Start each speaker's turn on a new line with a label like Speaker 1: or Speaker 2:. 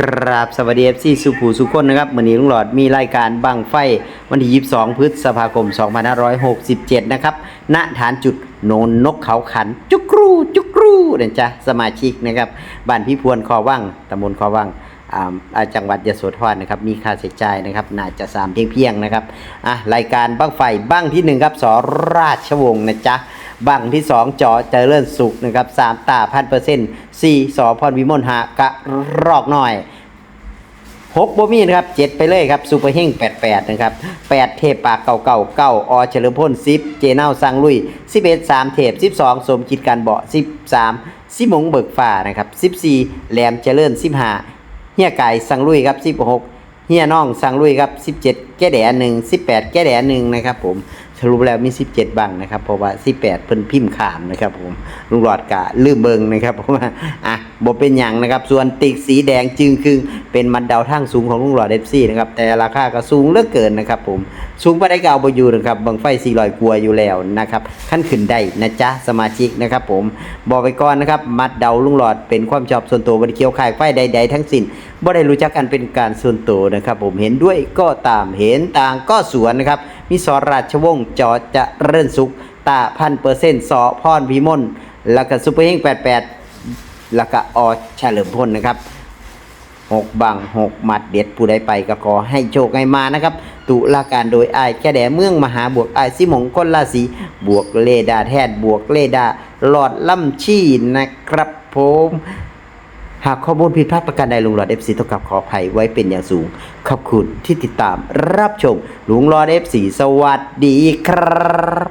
Speaker 1: กราบสวัสดีเอฟซีสุภูสุคนนะครับวันนี้ลุงหลอดมีรายการบังไฟวันที่ 22 พฤษภาคม 2567 นะครับ ณ ฐานจุดโนนนกเขาขัน จุกรูจุกรูเนี่ยจ้ะสมาชิกนะครับ บ้านพี่พวนคอว่างตำบลคอว่างอ่าจังหวัดยโสธรนะครับมีค่าใช้จ่ายนะครับน่าจะสามเพียงเพียงๆนะครับอะรายการบังไฟบังที่หนึ่งครับสราชวงศ์นะจ๊ะ บังที่สองจอเจริญสุขนะครับสามตาพันเปอร์เซ็นต์สี่สอพรวิมลหากะรอกหน่อยหกบ่มีนะครับเจ็ดไปเลยครับซูเปอร์เฮงแปดแปดนะครับแปดเทพปากเก่าเก่าเก้าอเฉลิมพลสิบเจเน่าสังลุยสิบเอ็ดสามเทพสิบสองสมคิดการเบาสิบสามสิมงเบิกฟ้านะครับสิบสี่แหลมเจริญสิบห้าเฮียไก่สังลุยครับสิบหกเฮียน้องสังลุยครับสิบเจ็ดแก้แดหนึ่งสิบแปดแก้แดหนึ่งนะครับผม สรุปแล้วมี 17 บังนะครับ เพราะว่า 18 เพิ่นพิมพ์ขามนะครับผมลุงหลอดกะลืมเบิงนะครับเพราะว่าอะบ่เป็นหยังนะครับ ส่วนติกสีแดงจึงคือเป็นมันดาวทางสูงของลุงหลอดเอฟซีนะครับ แต่ราคาก็สูงเหลือเกินนะครับผมสูงไปได้ก็เอาบ่อยู่นะครับบังไฟ400กลัวอยู่แล้วนะครับขั้นขึ้นได้นะจ๊ะสมาชิกนะครับ ผมบอกไปก่อนนะครับ มัดเดาลุงหลอดเป็นความชอบส่วนตัวบ่ได้เกี่ยวขายไฟใด ๆ ทั้งสิ้นบ่ได้รู้จักกันเป็นการส่วนตัวนะครับ ผมเห็นด้วยก็ตามเห็นต่างก็สวนนะครับมีสอราชวงศ์จอจะเริ่นสุขตาพันเปอร์เซ็นต์สอพรพิมลแล้วก็ซุปเปอร์เฮง88แล้วก็อเฉลิมพลนะครับหกบังหกหมัดเด็ดผู้ใดไปก็ขอให้โชคให้มานะครับ ตุลาการโดยไอายแค่แดเมืองมหาบวกไอายสิมงคลราศีบวกเลดาแทนบวกเลดาหลอดล่ำชี่นะครับผม หากข้อมูลผิดพลาดประการใดลุงหลอดเอฟซีต้องกลับขออภัยไว้เป็นอย่างสูง ขอบคุณที่ติดตามรับชมลุงหลอดเอฟซีสวัสดีครับ